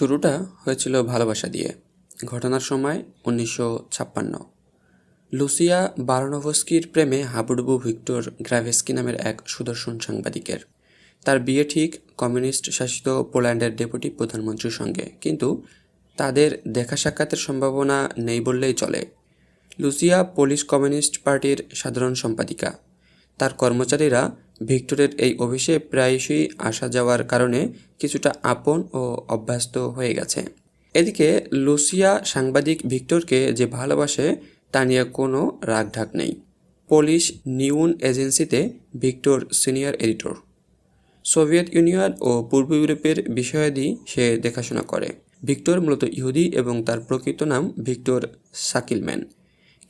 শুরুটা হয়েছিল ভালোবাসা দিয়ে। ঘটনার সময় উনিশশো ছাপ্পান্ন। লুসিয়া বারোনভস্কির প্রেমে হাবুডুবু ভিক্টর গ্রাভেস্কি নামের এক সুদর্শন সাংবাদিকের। তার বিয়ে ঠিক কমিউনিস্ট শাসিত পোল্যান্ডের ডেপুটি প্রধানমন্ত্রীর সঙ্গে, কিন্তু তাদের দেখা সাক্ষাতের সম্ভাবনা নেই বললেই চলে। লুসিয়া পোলিশ কমিউনিস্ট পার্টির সাধারণ সম্পাদিকা। তার কর্মচারীরা ভিক্টরের এই অফিসে প্রায়শই আসা যাওয়ার কারণে কিছুটা আপন ও অভ্যস্ত হয়ে গেছে। এদিকে লুসিয়া সাংবাদিক ভিক্টরকে যে ভালোবাসে, তা নিয়ে কোনো রাগঢাক নেই। পোলিশ নিউন এজেন্সিতে Victor senior editor. Soviet union ও পূর্ব ইউরোপের বিষয়াদি সে দেখাশোনা করে। ভিক্টর মূলত ইহুদি এবং তার প্রকৃত নাম ভিক্টর সাকিলম্যান।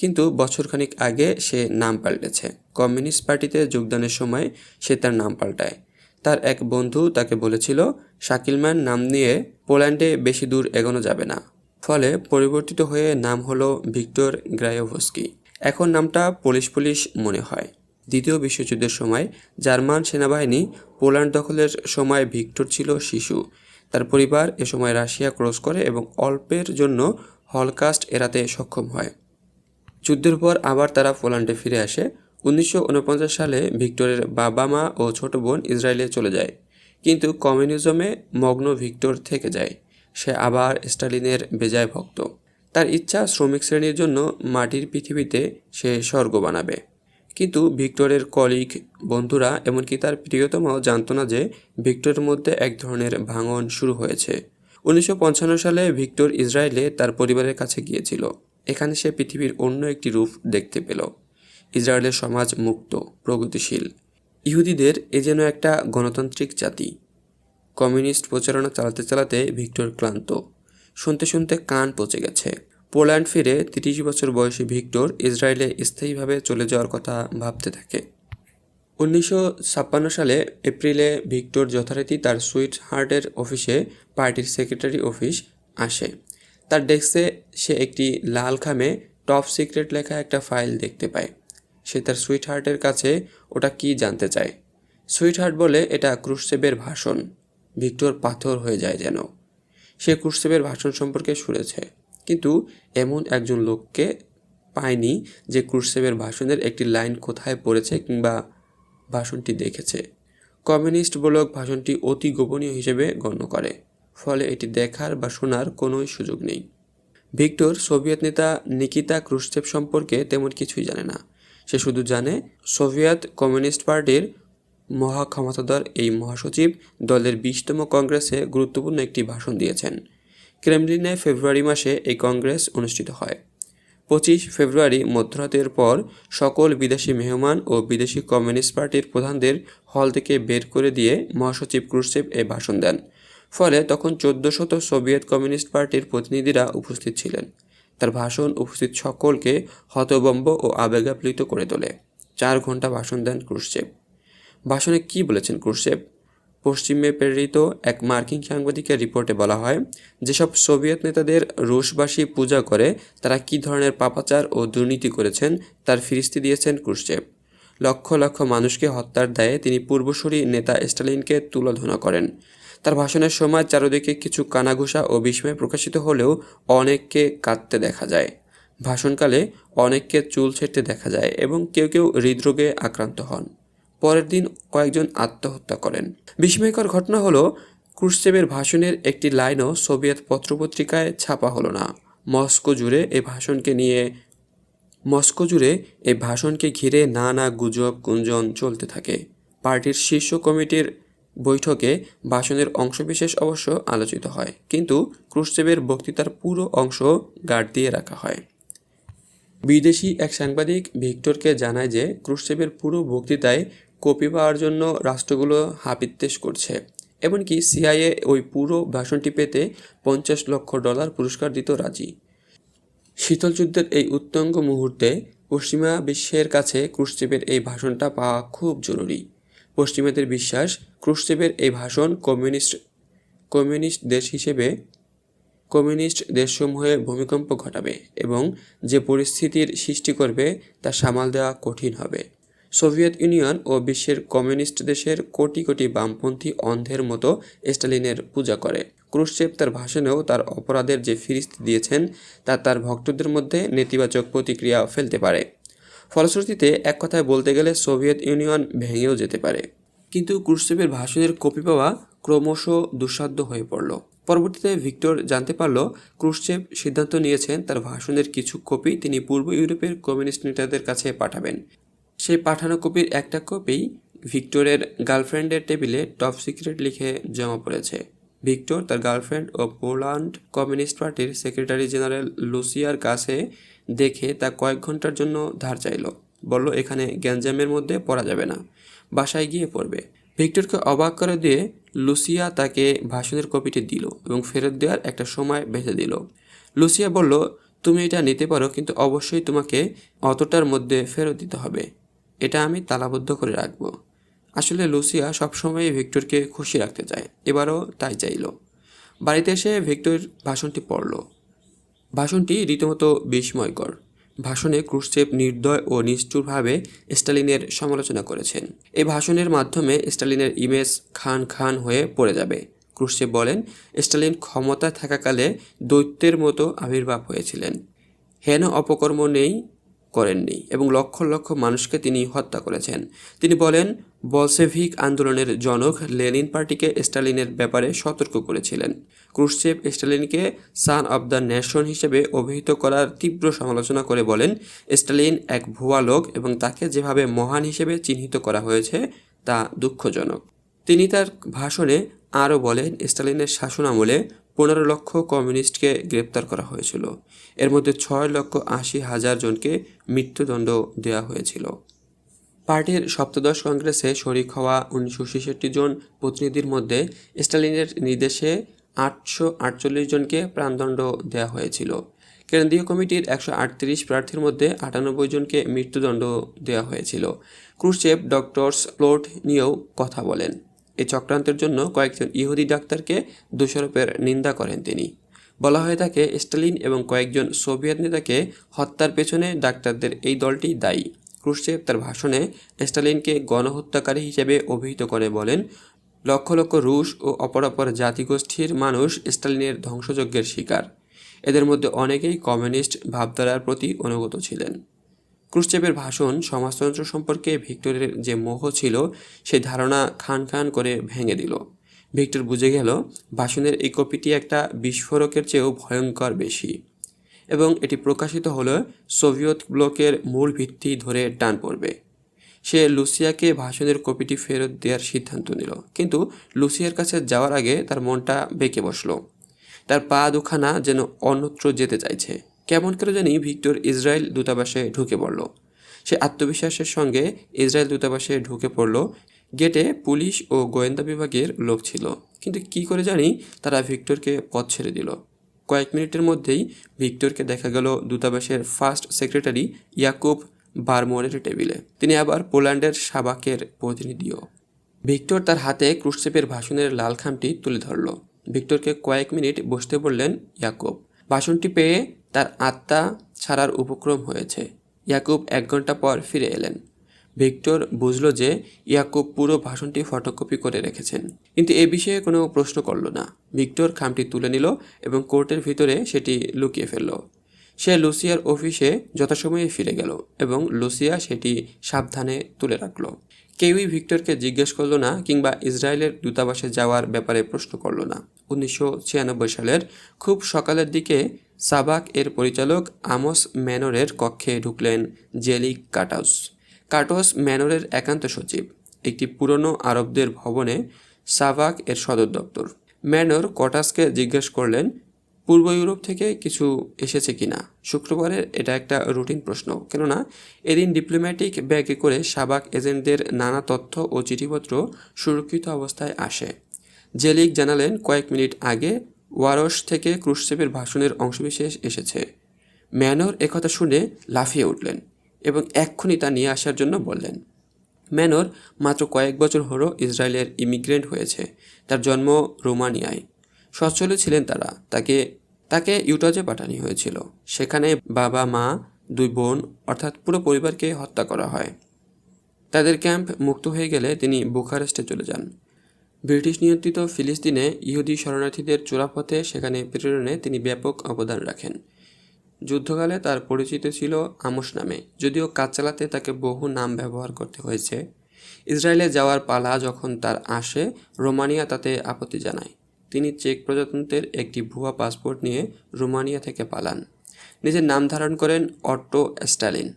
কিন্তু বছরখানিক আগে সে নাম পাল্টেছে। কমিউনিস্ট পার্টিতে যোগদানের সময় সে তার নাম পাল্টায়। তার এক বন্ধু তাকে বলেছিল শাকিলম্যান নাম নিয়ে পোল্যান্ডে বেশি দূর এগোনো যাবে না। ফলে পরিবর্তিত হয়ে নাম হলো ভিক্টর গ্রায়োভস্কি। এখন নামটা পুলিশ পুলিশ মনে হয়। দ্বিতীয় বিশ্বযুদ্ধের সময় জার্মান সেনাবাহিনী পোল্যান্ড দখলের সময় ভিক্টর ছিল শিশু। তার পরিবার এ সময় রাশিয়া ক্রস করে এবং অল্পের জন্য হলকাস্ট এড়াতে সক্ষম হয়। যুদ্ধের পর আবার তারা পোল্যান্ডে ফিরে আসে। উনিশশো ঊনপঞ্চাশ সালে ভিক্টরের বাবা মা ও ছোট বোন ইসরায়েলে চলে যায়। কিন্তু কমিউনিজমে মগ্ন ভিক্টর থেকে যায়। সে আবার স্টালিনের বেজায় ভক্ত। তার ইচ্ছা শ্রমিক শ্রেণির জন্য মাটির পৃথিবীতে সে স্বর্গ বানাবে। কিন্তু ভিক্টরের কলিগ বন্ধুরা, এমনকি তার প্রিয়তমাও জানতো না যে ভিক্টরের মধ্যে এক ধরনের ভাঙন শুরু হয়েছে। উনিশশো পঞ্চান্ন সালে ভিক্টর ইসরায়েলে তার পরিবারের কাছে গিয়েছিল। এখানে সে পৃথিবীর অন্য একটি রূপ দেখতে পেল। ইসরায়েলের সমাজ মুক্ত, প্রগতিশীল। ইহুদিদের এ যেন একটা গণতান্ত্রিক জাতি। কমিউনিস্ট প্রচারণা চালাতে চালাতে ভিক্টর ক্লান্ত। শুনতে শুনতে কান পচে গেছে। পোল্যান্ড ফিরে তিরিশ বছর বয়সী ভিক্টর ইসরায়েলে স্থায়ীভাবে চলে যাওয়ার কথা ভাবতে থাকে। উনিশশো ছাপ্পান্ন সালে এপ্রিলে ভিক্টর যথারীতি তার সুইট হার্টের অফিসে পার্টির সেক্রেটারি অফিস আসে। তার ডেস্কে সে একটি লাল খামে টপ সিক্রেট লেখা একটা ফাইল দেখতে পায়। সে তার সুইট হার্টের কাছে ওটা কি জানতে চায়। সুইট হার্ট বলে, এটা ক্রুশচেবের ভাষণ। ভিক্টর পাথর হয়ে যায় যেন। সে ক্রুশচেবের ভাষণ সম্পর্কে শুনেছে, কিন্তু এমন একজন লোককে পায়নি যে ক্রুশচেবের ভাষণের একটি লাইন কোথায় পড়েছে কিংবা ভাষণটি দেখেছে। কমিউনিস্ট ব্লক ভাষণটি অতি গোপনীয় হিসেবে গণ্য করে। ফলে এটি দেখার বা শোনার কোনোই সুযোগ নেই। ভিক্টর সোভিয়েত নেতা নিকিতা ক্রুশচেভ সম্পর্কে তেমন কিছুই জানে না। সে শুধু জানে, সোভিয়েত কমিউনিস্ট পার্টির মহাক্ষমতাধর এই মহাসচিব দলের বিশতম কংগ্রেসে গুরুত্বপূর্ণ একটি ভাষণ দিয়েছেন। ক্রেমলিনে ফেব্রুয়ারি মাসে এই কংগ্রেস অনুষ্ঠিত হয়। পঁচিশ ফেব্রুয়ারি মধ্যরাতের পর সকল বিদেশি মেহমান ও বিদেশি কমিউনিস্ট পার্টির প্রধানদের হল থেকে বের করে দিয়ে মহাসচিব ক্রুশচেভ এই ভাষণ দেন। ফলে তখন চোদ্দ শত সোভিয়েত কমিউনিস্ট পার্টির প্রতিনিধিরা উপস্থিত ছিলেন। তার ভাষণ উপস্থিত সকলকে হতবম্ব ও আবেগাপ্লিত করে তোলে। চার ঘণ্টা ভাষণ দেন ক্রুশচেভ। ভাষণে কি বলেছেন ক্রুশচেভ? পশ্চিমে প্রেরিত এক মার্কিন সাংবাদিকের রিপোর্টে বলা হয়, যেসব সোভিয়েত নেতাদের রুশবাসী পূজা করে, তারা কী ধরনের পাপাচার ও দুর্নীতি করেছেন তার ফিরিস্তি দিয়েছেন ক্রুশচেভ। লক্ষ লক্ষ মানুষকে হত্যার দায়ে তিনি পূর্বসূরি নেতা স্টালিনকে তুলোধনা করেন। তার ভাষণের সময় চারদিকে কিছু কানাঘুষা ও বিস্ময় প্রকাশিত হলেও অনেককে কাঁদতে দেখা যায়। ভাষণকালে অনেককে চুল ছেড়তে দেখা যায় এবং কেউ কেউ হৃদরোগে আক্রান্ত হন। পরের দিন কয়েকজন আত্মহত্যা করেন। বিস্ময়কর ঘটনা হলো ক্রুশচেবের ভাষণের একটি লাইনও সোভিয়েত পত্রপত্রিকায় ছাপা হলো না। মস্কো জুড়ে এই ভাষণকে নিয়ে, মস্কো জুড়ে এই ভাষণকে ঘিরে নানা গুজব গুঞ্জন চলতে থাকে। পার্টির শীর্ষ কমিটির বৈঠকে ভাষণের অংশবিশেষ অবশ্য আলোচিত হয়, কিন্তু ক্রুশচেবের বক্তৃতার পুরো অংশ গার্ড দিয়ে রাখা হয়। বিদেশি এক সাংবাদিক ভিক্টরকে জানায় যে ক্রুশচেবের পুরো বক্তৃতায় কপি পাওয়ার জন্য রাষ্ট্রগুলো হাপিত্তেশ করছে, এমনকি সিআইএ ওই পুরো ভাষণটি পেতে পঞ্চাশ লক্ষ ডলার পুরস্কার দিত রাজি। শীতল যুদ্ধের এই উত্তঙ্গ মুহূর্তে পশ্চিমা বিশ্বের কাছে ক্রুশচেপের এই ভাষণটা পাওয়া খুব জরুরি। পশ্চিমাদের বিশ্বাস ক্রুশচেপের এই ভাষণ কমিউনিস্ট কমিউনিস্ট দেশ হিসেবে কমিউনিস্ট দেশসমূহে ভূমিকম্প ঘটাবে এবং যে পরিস্থিতির সৃষ্টি করবে তা সামাল দেওয়া কঠিন হবে। সোভিয়েত ইউনিয়ন ও বিশ্বের কমিউনিস্ট দেশের কোটি কোটি বামপন্থী অন্ধের মতো স্টালিনের পূজা করে। ক্রুশচেপ তার ভাষণেও তার অপরাধের যে ফিরিস্তি দিয়েছেন, তা তার ভক্তদের মধ্যে নেতিবাচক প্রতিক্রিয়া ফেলতে পারে। ফলশ্রুতিতে এক কথায় বলতে গেলে সোভিয়েত ইউনিয়ন ভেঙেও যেতে পারে। কিন্তু ক্রুশচেপের ভাষণের কপি পাওয়া ক্রমশ দুঃসাধ্য হয়ে পড়ল। পরবর্তীতে ভিক্টর জানতে পারল ক্রুশচেপ সিদ্ধান্ত নিয়েছেন তার ভাষণের কিছু কপি তিনি পূর্ব ইউরোপের কমিউনিস্ট নেতাদের কাছে পাঠাবেন। সেই পাঠানো কপির একটা কপি ভিক্টরের গার্লফ্রেন্ডের টেবিলে টপ সিক্রেট লিখে জমা পড়েছে। ভিক্টর তার গার্লফ্রেন্ড ও পোল্যান্ড কমিউনিস্ট পার্টির সেক্রেটারি জেনারেল লুসিয়ার কাছে দেখে তা কয়েক ঘণ্টার জন্য ধার চাইল। বলল, এখানে গ্যাঞ্জামের মধ্যে পড়া যাবে না, বাসায় গিয়ে পড়বে। ভিক্টরকে অবাক করে দিয়ে লুসিয়া তাকে ভাষণের কপিটি দিল এবং ফেরত দেওয়ার একটা সময় বেঁধে দিল। লুসিয়া বলল, তুমি এটা নিতে পারো, কিন্তু অবশ্যই তোমাকে অতটার মধ্যে ফেরত দিতে হবে। এটা আমি তালাবদ্ধ করে রাখব। আসলে লুসিয়া সবসময় ভিক্টরকে খুশি রাখতে চায়, এবারও তাই চাইল। বাড়িতে এসে ভিক্টর ভাষণটি পড়ল। ভাষণটি রীতিমতো বিস্ময়কর। ভাষণে ক্রুশচেপ নির্দয় ও নিষ্ঠুরভাবে স্টালিনের সমালোচনা করেছেন। এই ভাষণের মাধ্যমে স্টালিনের ইমেজ খান খান হয়ে পড়ে যাবে। ক্রুশচেপ বলেন, স্টালিন ক্ষমতা থাকাকালে দৈত্যের মতো আবির্ভাব হয়েছিলেন। হেন অপকর্ম নেই করেননি এবং লক্ষ লক্ষ মানুষকে তিনি হত্যা করেছেন। তিনি বলেন বলসেভিক আন্দোলনের জনক লেনিন পার্টিকে স্টালিনের ব্যাপারে সতর্ক করেছিলেন। ক্রুশচেভ স্টালিনকে সান অব দ্য নেশন হিসেবে অভিহিত করার তীব্র সমালোচনা করে বলেন, স্টালিন এক ভুয়া লোক এবং তাকে যেভাবে মহান হিসেবে চিহ্নিত করা হয়েছে, তা দুঃখজনক। তিনি তার ভাষণে আরও বলেন, স্টালিনের শাসনামলে পনেরো লক্ষ কমিউনিস্টকে গ্রেপ্তার করা হয়েছিল। এর মধ্যে ছয় লক্ষ আশি হাজার জনকে মৃত্যুদণ্ড দেওয়া হয়েছিল। পার্টির সপ্তদশ কংগ্রেসে শরিক হওয়া উনিশশো ছেষট্টি জন প্রতিনিধির মধ্যে স্টালিনের নির্দেশে আটশো আটচল্লিশ জনকে প্রাণদণ্ড দেওয়া হয়েছিল। কেন্দ্রীয় কমিটির একশো আটত্রিশ প্রার্থীর মধ্যে আটানব্বই জনকে মৃত্যুদণ্ড দেওয়া হয়েছিল। ক্রুশচেপ ডক্টরস প্লট নিয়েও কথা বলেন। এই চক্রান্তের জন্য কয়েকজন ইহুদি ডাক্তারকে দোষারোপের নিন্দা করেন তিনি। বলা হয়ে থাকে স্টালিন এবং কয়েকজন সোভিয়েত নেতাকে হত্যার পেছনে ডাক্তারদের এই দলটি দায়ী। ক্রুশচেভ তার ভাষণে স্টালিনকে গণহত্যাকারী হিসেবে অভিহিত করে বলেন, লক্ষ লক্ষ রুশ ও অপরাপর জাতিগোষ্ঠীর মানুষ স্টালিনের ধ্বংসযজ্ঞের শিকার। এদের মধ্যে অনেকেই কমিউনিস্ট ভাবধারার প্রতি অনুগত ছিলেন। ক্রুশচেপের ভাষণ সমাজতন্ত্র সম্পর্কে ভিক্টরের যে মোহ ছিল সেই ধারণা খান খান করে ভেঙে দিল। ভিক্টর বুঝে গেল, ভাষণের এই কপিটি একটা বিস্ফোরকের চেয়েও ভয়ঙ্কর বেশি। এবং এটি প্রকাশিত হলে সোভিয়েত ব্লকের মূল ভিত্তি ধরে টান পড়বে। সে লুসিয়াকে ভাষণের কপিটি ফেরত দেওয়ার সিদ্ধান্ত নিল। কিন্তু লুসিয়ার কাছে যাওয়ার আগে তার মনটা বেঁকে বসল। তার পা দুখানা যেন অন্যত্র যেতে চাইছে। কেমন করে জানি ভিক্টর ইসরায়েল দূতাবাসে ঢুকে পড়ল। সে আত্মবিশ্বাসের সঙ্গে ইসরায়েল দূতাবাসে ঢুকে পড়ল। গেটে পুলিশ ও গোয়েন্দা বিভাগের লোক ছিল। কিন্তু কি করে জানি তারা ভিক্টরকে পথ ছেড়ে দিল। কয়েক মিনিটের মধ্যেই ভিক্টরকে দেখা গেল দূতাবাসের ফার্স্ট সেক্রেটারি ইয়াকুব বারমোরের টেবিলে। তিনি আবার পোল্যান্ডের সাবাকের প্রতিনিধিও। ভিক্টর তার হাতে ক্রুশচেপের ভাষণের লাল খামটি তুলে ধরল। ভিক্টরকে কয়েক মিনিট বসতে বললেন ইয়াকুব। ভাষণটি পেয়ে তার আত্মা ছাড়ার উপক্রম হয়েছে। ইয়াকুব এক ঘণ্টা পর ফিরে এলেন। ভিক্টর বুঝল যে ইয়াকুব পুরো ভাষণটি ফটোকপি করে রেখেছেন। কিন্তু এ বিষয়ে কোনো প্রশ্ন করল না। ভিক্টর খামটি তুলে নিল এবং কোর্টের ভিতরে সেটি লুকিয়ে ফেলল। সে লুসিয়ার অফিসে যথাসময়ে ফিরে গেল এবং লুসিয়া সেটি সাবধানে তুলে রাখল। কেউই ভিক্টরকে জিজ্ঞেস করল না কিংবা ইসরায়েলের দূতাবাসে যাওয়ার ব্যাপারে প্রশ্ন করল না। উনিশশো ছিয়ানব্বই সালের খুব সকালের দিকে সাবাক এর পরিচালক আমস ম্যানরের কক্ষে ঢুকলেন জেলি কাটাউস। কাটোস ম্যানরের একান্ত সচিব, একটি পুরনো আরবদের ভবনে সাবাক এর সদর দপ্তর। ম্যানর কটাসকে জিজ্ঞেস করলেন, পূর্ব ইউরোপ থেকে কিছু এসেছে কিনা? শুক্রবারের এটা একটা রুটিন প্রশ্ন, কেননা এদিন ডিপ্লোম্যাটিক ব্যাগে করে সাবাক এজেন্টদের নানা তথ্য ও চিঠিপত্র সুরক্ষিত অবস্থায় আসে। জেলিক জানালেন, কয়েক মিনিট আগে ওয়ারস থেকে ক্রুশচেপের ভাষণের অংশবিশেষ এসেছে। ম্যানর একথা শুনে লাফিয়ে উঠলেন এবং এক্ষুনি তা নিয়ে আসার জন্য বললেন, ম্যানর মাত্র কয়েক বছর হলো ইসরায়েলের ইমিগ্রেন্ট হয়েছে। তার জন্ম রোমানিয়ায়। সচ্ছলে ছিলেন তারা। তাকে তাকে ইউটাজে পাঠানো হয়েছিল। সেখানে বাবা, মা, দুই বোন, অর্থাৎ পুরো পরিবারকে হত্যা করা হয়। তাদের ক্যাম্প মুক্ত হয়ে গেলে তিনি বুখারেস্টে চলে যান। ব্রিটিশ নিয়ন্ত্রিত ফিলিস্তিনে ইহুদি শরণার্থীদের চোরাপথে সেখানে প্রেরণে তিনি ব্যাপক অবদান রাখেন। যুদ্ধকালে তার পরিচিত ছিল আমস নামে, যদিও কাজ চালাতে তাকে বহু নাম ব্যবহার করতে হয়েছে। ইসরায়েলে যাওয়ার পালা যখন তার আসে, রোমানিয়া তাতে আপত্তি জানায়। তিনি চেক প্রজাতন্ত্রের একটি ভুয়া পাসপোর্ট নিয়ে রোমানিয়া থেকে পালান। নিজের নাম ধারণ করেন অটো স্ট্যালিন।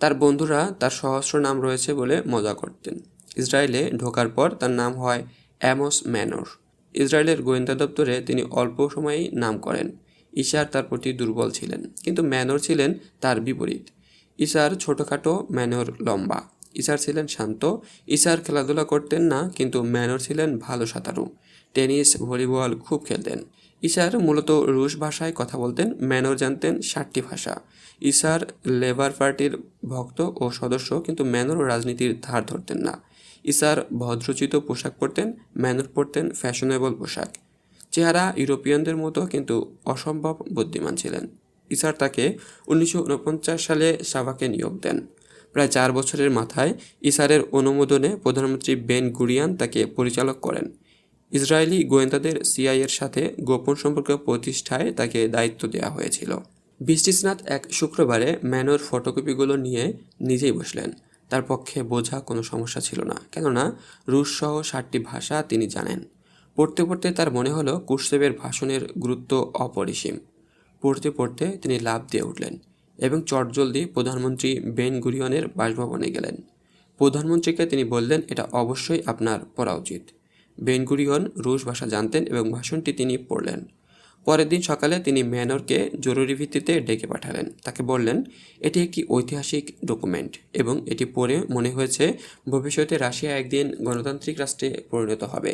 তার বন্ধুরা তার সহস্র নাম রয়েছে বলে মজা করতেন। ইসরায়েলে ঢোকার পর তার নাম হয় অ্যামস ম্যানর। ইসরায়েলের গোয়েন্দা দপ্তরে তিনি অল্প সময়েই নাম করেন। ইশার তার প্রতি দুর্বল ছিলেন, কিন্তু ম্যানর ছিলেন তার বিপরীত। ইশার ছোটোখাটো, ম্যানর লম্বা। ইশার ছিলেন শান্ত, ইশার খেলাধুলা করতেন না, কিন্তু ম্যানর ছিলেন ভালো সাঁতারু। টেনিস, ভলিবল খুব খেলতেন। ইশার মূলত রুশ ভাষায় কথা বলতেন, ম্যানর জানতেন ষাটটি ভাষা। ইশার লেবার পার্টির ভক্ত ও সদস্য, কিন্তু ম্যানর রাজনীতির ধার ধরতেন না। ইসার ভদ্রচিত পোশাক পরতেন, ম্যানর পরতেন, ফ্যাশনেবল পোশাক। চেহারা ইউরোপিয়ানদের মতো কিন্তু অসম্ভব বুদ্ধিমান ছিলেন। ইসার তাকে উনিশশো উনপঞ্চাশ সালে সাভাকে নিয়োগ দেন। প্রায় চার বছরের মাথায় ইসারের অনুমোদনে প্রধানমন্ত্রী বেন গুরিয়ান তাকে পরিচালক করেন। ইসরায়েলি গোয়েন্দাদের সিআইয়ের সাথে গোপন সম্পর্ক প্রতিষ্ঠায় তাকে দায়িত্ব দেওয়া হয়েছিল। বৃষ্টিস্নাথ এক শুক্রবারে ম্যানোর ফটোকপিগুলো নিয়ে নিজেই বসলেন। তার পক্ষে বোঝা কোনো সমস্যা ছিল না। কেননা রুশ সহ ষাটটি ভাষা তিনি জানেন। পড়তে পড়তে তার মনে হলো কুশদেবের ভাষণের গুরুত্ব অপরিসীম। পড়তে পড়তে তিনি লাভ দিয়ে উঠলেন এবং চটজলদি প্রধানমন্ত্রী বেন গুরিয়নের বাসভবনে গেলেন। প্রধানমন্ত্রীকে তিনি বললেন, এটা অবশ্যই আপনার পড়া উচিত। বেন গুরিয়ন রুশ ভাষা জানতেন এবং ভাষণটি তিনি পড়লেন। পরের দিন সকালে তিনি ম্যানরকে জরুরি ভিত্তিতে ডেকে পাঠালেন। তাকে বললেন, এটি একটি ঐতিহাসিক ডকুমেন্ট এবং এটি পড়ে মনে হয়েছে ভবিষ্যতে রাশিয়া একদিন গণতান্ত্রিক রাষ্ট্রে পরিণত হবে।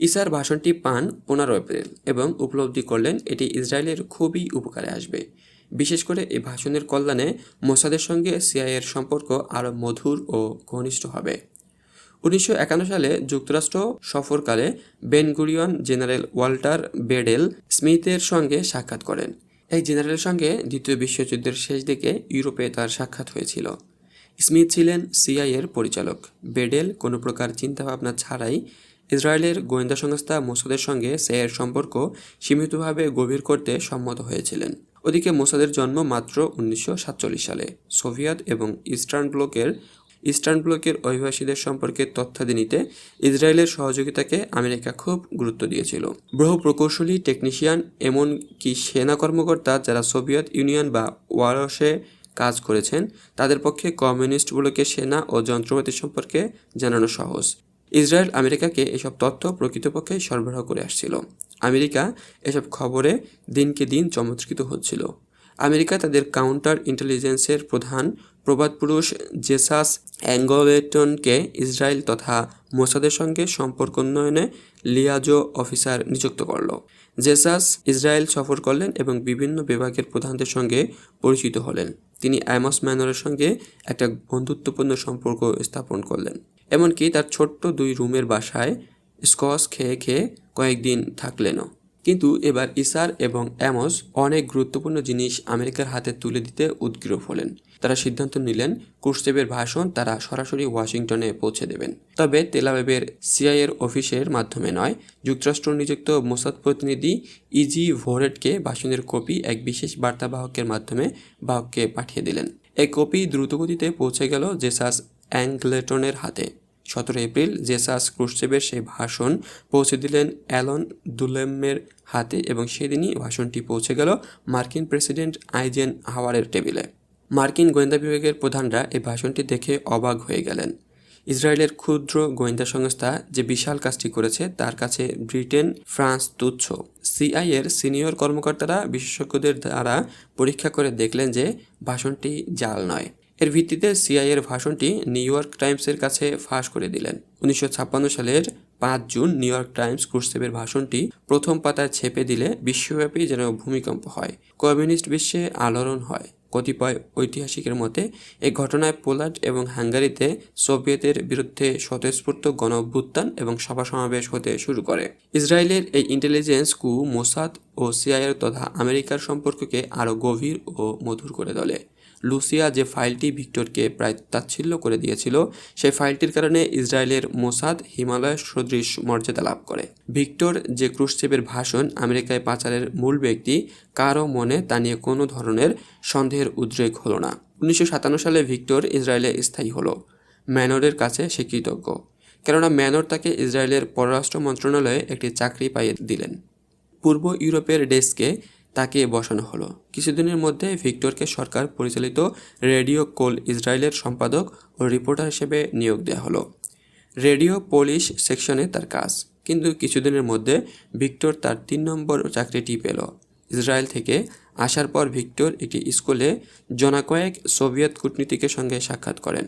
ইসার ভাষণটি পান পনেরো এপ্রিল এবং উপলব্ধি করলেন, এটি ইসরায়েলের খুবই উপকারে আসবে। বিশেষ করে এই ভাষণের কল্যাণে মোসাদের সঙ্গে সিআইয়ের সম্পর্ক আরও মধুর ও ঘনিষ্ঠ হবে। উনিশশো একান্ন সালে যুক্তরাষ্ট্র সফরকালে Ben Gurion general Walter Bedell স্মিথের সঙ্গে সাক্ষাৎ করেন। এই জেনারেলের সঙ্গে দ্বিতীয় বিশ্বযুদ্ধের শেষ দিকে ইউরোপে তার সাক্ষাৎ হয়েছিল। স্মিথ ছিলেন সিআইয়ের পরিচালক। বেডেল কোনো প্রকার চিন্তাভাবনা ছাড়াই ইসরায়েলের গোয়েন্দা সংস্থা মোসাদের সঙ্গে সেয়ের সম্পর্ক সীমিতভাবে গভীর করতে সম্মত হয়েছিলেন। ওদিকে মোসাদের জন্ম মাত্র উনিশশো সাতচল্লিশ সালে। সোভিয়েত এবং ইস্টার্ন ব্লকের ইস্টার্ন ব্লকের অভিবাসীদের সম্পর্কে তথ্যাদি নিতে ইসরায়েলের সহযোগিতাকে আমেরিকা খুব গুরুত্ব দিয়েছিল। বহু প্রকৌশলী, টেকনিশিয়ান, এমনকি সেনা কর্মকর্তা যারা সোভিয়েত ইউনিয়ন বা ওয়ারসে কাজ করেছেন, তাদের পক্ষে কমিউনিস্ট ব্লকের সেনা ও যন্ত্রপাতি সম্পর্কে জানানো সহজ। ইসরায়েল আমেরিকাকে এসব তথ্য প্রকৃতপক্ষে সরবরাহ করে আসছিল। আমেরিকা এসব খবরে দিনকে দিন চমৎকৃত হচ্ছিল। আমেরিকা তাদের কাউন্টার ইন্টেলিজেন্সের প্রধান প্রবাদ পুরুষ জেসাস অ্যাঙ্গলেটনকে ইসরায়েল তথা মোসাদের সঙ্গে সম্পর্ক উন্নয়নে লিয়াজো অফিসার নিযুক্ত করল। জেসাস ইসরায়েল সফর করলেন এবং বিভিন্ন বিভাগের প্রধানদের সঙ্গে পরিচিত হলেন। তিনি অ্যামস ম্যানরের সঙ্গে একটা বন্ধুত্বপূর্ণ সম্পর্ক স্থাপন করলেন। এমনকি তার ছোট্ট দুই রুমের বাসায় স্কচ খেয়ে খেয়ে কয়েকদিন থাকলেনও। কিন্তু এবার ইসার এবং অ্যামস অনেক গুরুত্বপূর্ণ জিনিস আমেরিকার হাতে তুলে দিতে উদ্গ্রীব হলেন। তারা সিদ্ধান্ত নিলেন কুর্সদেবের ভাষণ তারা সরাসরি ওয়াশিংটনে পৌঁছে দেবেন। তবে তেলাবেবের সিআইয়ের অফিসের মাধ্যমে নয়, যুক্তরাষ্ট্র নিযুক্ত মোসাদ প্রতিনিধি ইজি ভোরেটকে ভাষণের কপি এক বিশেষ বার্তাবাহকের মাধ্যমে বাহককে পাঠিয়ে দিলেন। এই কপি দ্রুতগতিতে পৌঁছে গেল জেসাস অ্যাংলেটনের হাতে। সতেরো এপ্রিল জেসাস ক্রুশ্চেবের সেই ভাষণ পৌঁছে দিলেন অ্যালন দুলেমের হাতে এবং সেদিনই ভাষণটি পৌঁছে গেল মার্কিন প্রেসিডেন্ট আইজেন হাওয়ারের টেবিলে। মার্কিন গোয়েন্দা বিভাগের প্রধানরা এই ভাষণটি দেখে অবাক হয়ে গেলেন। ইসরায়েলের ক্ষুদ্র গোয়েন্দা সংস্থা যে বিশাল কাজটি করেছে তার কাছে ব্রিটেন, ফ্রান্স তুচ্ছ। সিআইয়ের সিনিয়র কর্মকর্তারা বিশেষজ্ঞদের দ্বারা পরীক্ষা করে দেখলেন যে ভাষণটি জাল নয়। এর ভিত্তিতে সিআইয়ের ভাষণটি নিউ ইয়র্ক টাইমসের কাছে ফাঁস করে দিলেন। উনিশশো ছাপ্পান্ন সালের পাঁচ জুন নিউ ইয়র্ক টাইমস কুর্সেবের ভাষণটি প্রথম পাতায় ছেপে দিলে বিশ্বব্যাপী যেন ভূমিকম্প হয়, কমিউনিস্ট বিশ্বে আলোড়ন হয়। কতিপয় ঐতিহাসিকের মতে এই ঘটনায় পোল্যান্ড এবং হাঙ্গারিতে সোভিয়েতের বিরুদ্ধে স্বতঃস্ফূর্ত গণ এবং সভা সমাবেশ হতে শুরু করে। ইসরায়েলের এই ইন্টেলিজেন্স কু মোসাদ ও সিআইয়ের তথা আমেরিকার সম্পর্ককে আরও গভীর ও মধুর করে তোলে। লুসিয়া যে ফাইলটি ভিক্টরকে প্রায় তাচ্ছিল্য করে দিয়েছিল, সেই ফাইলটির কারণে ইসরায়েলের মোসাদ হিমালয় সদৃশ মর্যাদা লাভ করে। ভিক্টর যে ক্রুশচেপের ভাষণ আমেরিকায় পাচারের মূল ব্যক্তি, কারও মনে তা নিয়ে কোনো ধরনের সন্দেহের উদ্রেক হলো না। উনিশশো সাতান্ন সালে ভিক্টর ইসরায়েলে স্থায়ী হলো। ম্যানরের কাছে সে কৃতজ্ঞ, কেননা ম্যানর তাকে ইসরায়েলের পররাষ্ট্র মন্ত্রণালয়ে একটি চাকরি পাইয়ে দিলেন। পূর্ব ইউরোপের ডেস্কে তাকে বসানো হলো। কিছুদিনের মধ্যে ভিক্টরকে সরকার পরিচালিত রেডিও কোল ইসরায়েলের সম্পাদক ও রিপোর্টার হিসেবে নিয়োগ দেওয়া হলো। রেডিও পোলিশ সেকশনে তার কাজ। কিন্তু কিছুদিনের মধ্যে ভিক্টর তার তিন নম্বর চাকরিটি পেল। ইসরায়েল থেকে আসার পর ভিক্টর একটি স্কুলে জনাকয়েক সোভিয়েত কূটনীতিকের সঙ্গে সাক্ষাৎ করেন।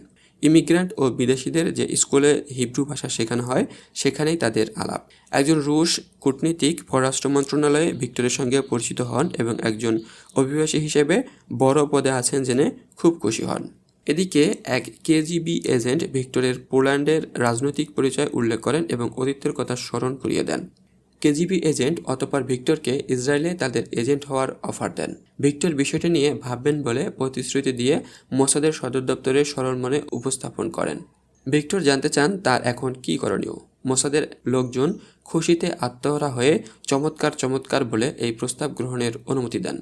ইমিগ্রান্ট ও বিদেশিদের যে স্কুলে হিব্রু ভাষা শেখানো হয়, সেখানেই তাদের আলাপ। একজন রুশ কূটনীতিক পররাষ্ট্র মন্ত্রণালয়ে ভিক্টরের সঙ্গে পরিচিত হন এবং একজন অভিবাসী হিসেবে বড় পদে আছেন জেনে খুব খুশি হন। এদিকে এক কেজিবি এজেন্ট ভিক্টরের পোল্যান্ডের রাজনৈতিক পরিচয় উল্লেখ করেন এবং অতীতের কথা স্মরণ করিয়ে দেন। কেজিবি এজেন্ট অতপর ভিক্টরকে ইসরায়েলে তাদের এজেন্ট হওয়ার অফার দেন। ভিক্টর বিষয়টি নিয়ে ভাববেন বলে প্রতিশ্রুতি দিয়ে মোসাদের সদর দপ্তরে সরল মনে উপস্থাপন করেন। ভিক্টর জানতে চান তার এখন কী করণীয়? মোসাদের লোকজন খুশিতে আত্মহরা হয়ে চমৎকার চমৎকার বলে এই প্রস্তাব গ্রহণের অনুমতি দেন।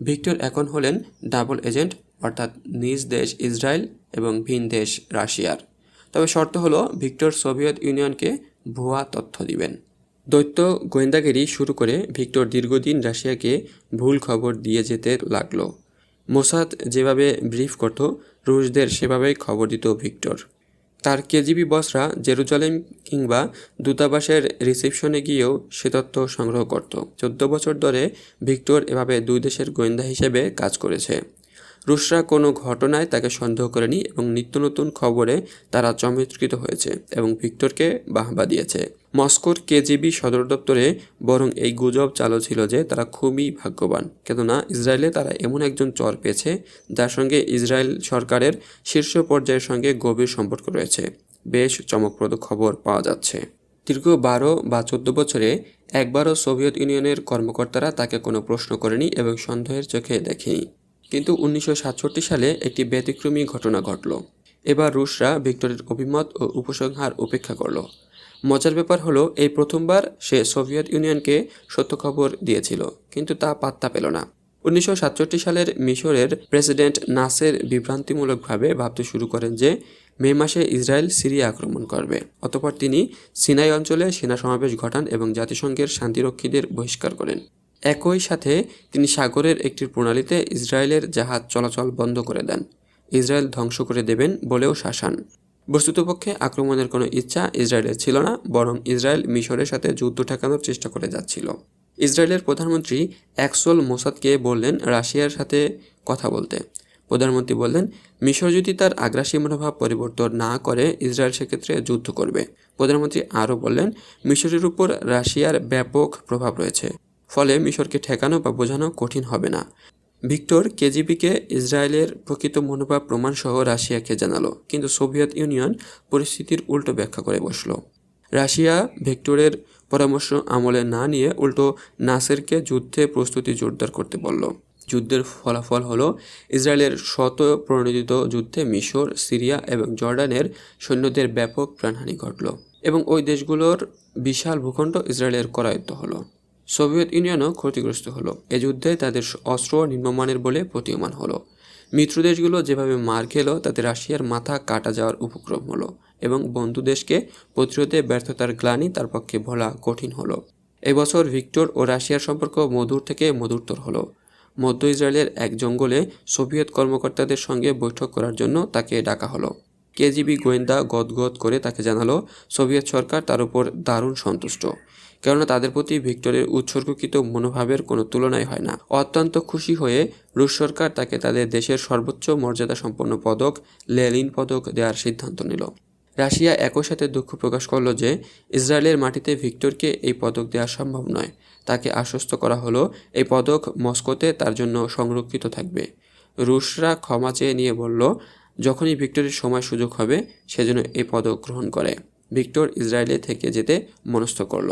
ভিক্টর এখন হলেন ডাবল এজেন্ট, অর্থাৎ নিজ দেশ ইসরায়েল এবং ভিন দেশ রাশিয়ার। তবে শর্ত হলো, ভিক্টর সোভিয়েত ইউনিয়নকে ভুয়া তথ্য দিবেন। দৈত্য গোয়েন্দাগিরি শুরু করে ভিক্টর দীর্ঘদিন রাশিয়াকে ভুল খবর দিয়ে যেতে লাগল। মোসাদ যেভাবে ব্রিফ করত, রুশদের সেভাবেই খবর দিত ভিক্টর। তার কেজিবি বসরা জেরুজালেম কিংবা দূতাবাসের রিসেপশনে গিয়েও সে তথ্য সংগ্রহ করত। চোদ্দ বছর ধরে ভিক্টর এভাবে দুই দেশের গোয়েন্দা হিসেবে কাজ করেছে। রুশরা কোনো ঘটনায় তাকে সন্দেহ করেনি এবং নিত্য নতুন খবরে তারা চমৎকৃত হয়েছে এবং ভিক্টরকে বাহবা দিয়েছে। মস্কোর কেজিবি সদর দপ্তরে বরং এই গুজব চালু ছিল যে তারা খুবই ভাগ্যবান। কেননা ইসরায়েলে তারা এমন একজন চর পেয়েছে যার সঙ্গে ইসরায়েল সরকারের শীর্ষ পর্যায়ের সঙ্গে গভীর সম্পর্ক রয়েছে। বেশ চমকপ্রদ খবর পাওয়া যাচ্ছে। দীর্ঘ বারো বা চোদ্দ বছরে একবারও সোভিয়েত ইউনিয়নের কর্মকর্তারা তাকে কোনো প্রশ্ন করেনি এবং সন্দেহের চোখে দেখেনি। কিন্তু উনিশশো সাতষট্টি সালে একটি ব্যতিক্রমী ঘটনা ঘটল। এবার রুশরা ভিক্টরের অভিমত ও উপসংহার উপেক্ষা করল। মজার ব্যাপার হলো, এই প্রথমবার সে সোভিয়েত ইউনিয়নকে সত্য খবর দিয়েছিল, কিন্তু তা পাত্তা পেল না। উনিশশো সাতষট্টি সালের মিশরের প্রেসিডেন্ট নাসের বিভ্রান্তিমূলকভাবে ভাবতে শুরু করেন যে, মে মাসে ইসরায়েল সিরিয়া আক্রমণ করবে। অতপর তিনি সিনাই অঞ্চলে সেনা সমাবেশ ঘটান এবং জাতিসংঘের শান্তিরক্ষীদের বহিষ্কার করেন। একই সাথে তিনি সাগরের একটি প্রণালীতে ইসরায়েলের জাহাজ চলাচল বন্ধ করে দেন। ইসরায়েল ধ্বংস করে দেবেন বলেও শাসান। বস্তুতপক্ষে আক্রমণের কোনো ইচ্ছা ইসরায়েলের ছিল না, বরং ইসরায়েল মিশরের সাথে যুদ্ধ ঠেকানোর চেষ্টা করে যাচ্ছিল। ইসরায়েলের প্রধানমন্ত্রী একসোল মোসাদকে বললেন রাশিয়ার সাথে কথা বলতে। প্রধানমন্ত্রী বললেন, মিশর যদি তার আগ্রাসী মনোভাব পরিবর্তন না করে, ইসরায়েল সেক্ষেত্রে যুদ্ধ করবে। প্রধানমন্ত্রী আরও বললেন, মিশরের উপর রাশিয়ার ব্যাপক প্রভাব রয়েছে। ফলে মিশরকে ঠেকানো বা বোঝানো কঠিন হবে না। ভিক্টর কেজিবিকে ইসরায়েলের প্রকৃত মনোভাব প্রমাণসহ রাশিয়াকে জানালো, কিন্তু সোভিয়েত ইউনিয়ন পরিস্থিতির উল্টো ব্যাখ্যা করে বসল। রাশিয়া ভিক্টরের পরামর্শ আমলে না নিয়ে উল্টো নাসেরকে যুদ্ধে প্রস্তুতি জোরদার করতে বলল। যুদ্ধের ফলাফল হলো ইসরায়েলের শত প্রণোদিত যুদ্ধে মিশর, সিরিয়া এবং জর্ডানের সৈন্যদের ব্যাপক প্রাণহানি ঘটল এবং ওই দেশগুলোর বিশাল ভূখণ্ড ইসরায়েলের করায়ত্ত হলো। সোভিয়েত ইউনিয়নও ক্ষতিগ্রস্ত হলো। এ যুদ্ধে তাদের অস্ত্র নিম্নমানের বলে প্রতীয়মান হলো। মিত্র দেশগুলো যেভাবে মার খেলো, তাতে রাশিয়ার মাথা কাটা যাওয়ার উপক্রম হলো এবং বন্ধু দেশকে প্রতিরোধে ব্যর্থতার গ্লানি তার পক্ষে ভোলা কঠিন হলো। এবছর ভিক্টর ও রাশিয়ার সম্পর্ক মধুর থেকে মধুরতর হলো। মধ্য ইসরায়েলের এক জঙ্গলে সোভিয়েত কর্মকর্তাদের সঙ্গে বৈঠক করার জন্য তাকে ডাকা হলো। কেজিবি গোয়েন্দা গদগদ করে তাকে জানালো, সোভিয়েত সরকার তার উপর দারুণ সন্তুষ্ট। কেননা তাদের প্রতি ভিক্টরের উৎসর্গকৃত মনোভাবের কোনো তুলনাই হয় না। অত্যন্ত খুশি হয়ে রুশ সরকার তাকে তাদের দেশের সর্বোচ্চ মর্যাদা সম্পন্ন পদক লেলিন পদক দেওয়ার সিদ্ধান্ত নিল। রাশিয়া একই সাথে দুঃখ প্রকাশ করল যে, ইসরায়েলের মাটিতে ভিক্টরকে এই পদক দেওয়া সম্ভব নয়। তাকে আশ্বস্ত করা হলো, এই পদক মস্কোতে তার জন্য সংরক্ষিত থাকবে। রুশরা ক্ষমা চেয়ে নিয়ে বলল, যখনই ভিক্টরের সময় সুযোগ হবে সেজন্য এই পদক গ্রহণ করে। ভিক্টর ইসরায়েলে থেকে যেতে মনস্থ করল।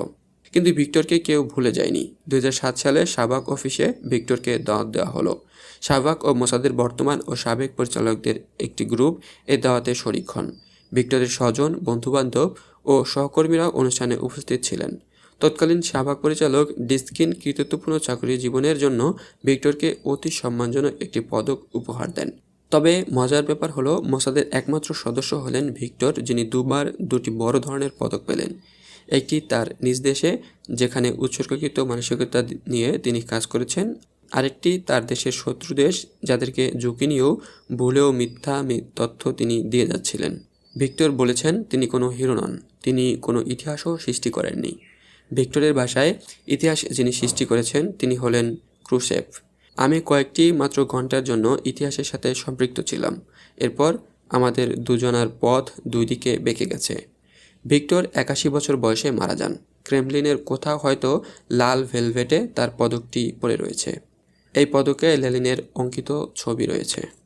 কিন্তু ভিক্টরকে কেউ ভুলে যায়নি। দু হাজার সাত সালে শাহবাগ অফিসে ভিক্টরকে দাওয়াত দেওয়া হলো। শাহবাগ ও মোসাদের বর্তমান ও সাবেক পরিচালকদের একটি গ্রুপ এ দাওয়াতে শরিক হন। ভিক্টরের স্বজন, বন্ধুবান্ধব ও সহকর্মীরা অনুষ্ঠানে উপস্থিত ছিলেন। তৎকালীন শাহবাগ পরিচালক ডিস্কিন কৃতিত্বপূর্ণ চাকরি জীবনের জন্য ভিক্টরকে অতি সম্মানজনক একটি পদক উপহার দেন। তবে মজার ব্যাপার হলো, মোসাদের একমাত্র সদস্য হলেন ভিক্টর, যিনি দুবার দুটি বড় ধরনের পদক পেলেন। একটি তার নিজ দেশে, যেখানে উৎসর্গকৃত মানসিকতা নিয়ে তিনি কাজ করেছেন। আরেকটি তার দেশের শত্রু দেশ, যাদেরকে ঝুঁকি নিয়েও ভুলেও মিথ্যা তথ্য তিনি দিয়ে যাচ্ছিলেন। ভিক্টর বলেছেন, তিনি কোনো হিরো নন, তিনি কোনো ইতিহাসও সৃষ্টি করেননি। ভিক্টরের ভাষায়, ইতিহাস যিনি সৃষ্টি করেছেন, তিনি হলেন ক্রুসেভ আমি কয়েকটি মাত্র ঘণ্টার জন্য ইতিহাসের সাথে সম্পৃক্ত ছিলাম। এরপর আমাদের দুজনার পথ দুই দিকে বেঁকে গেছে। ভিক্টর একাশি বছর বয়সে মারা যান। ক্রেমলিনের কোথাও হয়তো লাল ভেলভেটে তার পদকটি পড়ে রয়েছে। এই পদকে লেলিনের অঙ্কিত ছবি রয়েছে।